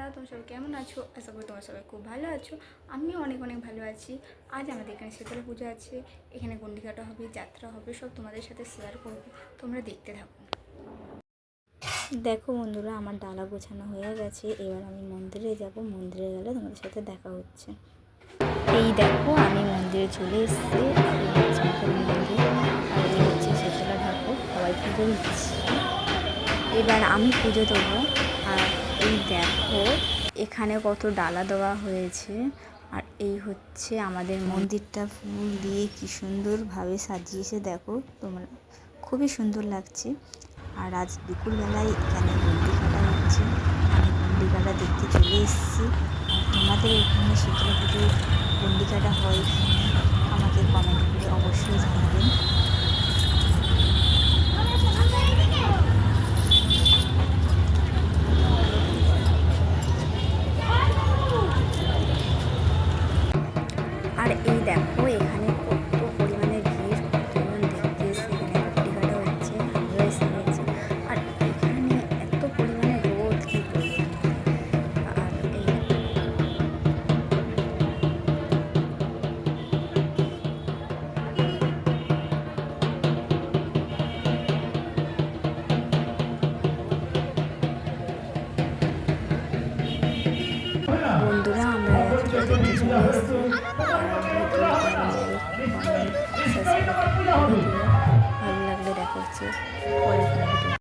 বন্ধুরা, তোমরা সবাই কেমন আছো? আশা করি তোমরা সবাই খুব ভালো আছো। আমিও অনেক অনেক ভালো আছি। আজ আমাদের এখানে শীতলা পুজো আছে। এখানে গন্ডিকাটা হবে, যাত্রা হবে, সব তোমাদের সাথে শেয়ার করব। তোমরা দেখতে থাকো। দেখো বন্ধুরা, আমার ডালা গোছানো হয়ে গেছে। এবার আমি মন্দিরে যাব। মন্দিরে গেলে তোমাদের সাথে দেখা হচ্ছে। এই দেখো, আমি মন্দিরে চলে এসেছি। সবাই পুজো এবার আমি পুজো দেবো। আর দেখো, এখানে কত ডালা দেওয়া হয়েছে। আর এই হচ্ছে আমাদের মন্দিরটা ফুল দিয়ে কি সুন্দরভাবে সাজিয়েছে। দেখো, তোমরা খুবই সুন্দর লাগছে। আর আজ দুপুরবেলায় এখানে গন্ডি কাটা হচ্ছে। আমি গন্ডি কাটা দেখতে চলে এসেছি। আর তোমাদের এখানে শীতলা পুজোর গন্ডি কাটা হয় আর এই দেখো ভালো লাগলে দেখা হচ্ছে